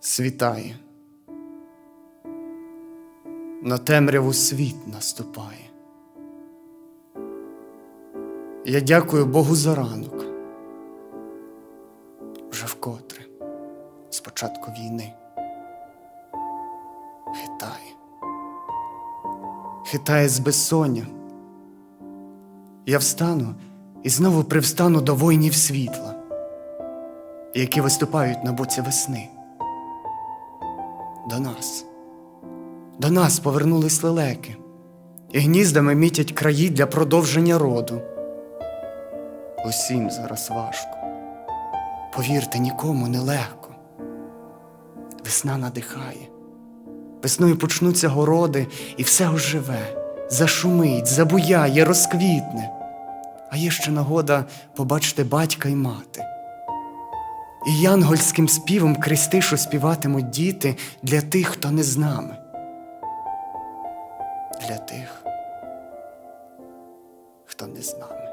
світає, на темряву світ наступає. Я дякую Богу за ранок, вже вкотре, з початку війни. Хитає, хитає з безсоння. Я встану і знову привстану до воїнів світла, які виступають на боці весни. До нас, до нас повернулись лелеки, і гніздами мітять краї для продовження роду. Усім зараз важко. Повірте, нікому не легко. Весна надихає. Весною почнуться городи, і все оживе, зашумить, забуяє, розквітне. А є ще нагода побачити батька й мати. І янгольським співом крестишу співатимуть діти для тих, хто не з нами. Для тих, хто не з нами.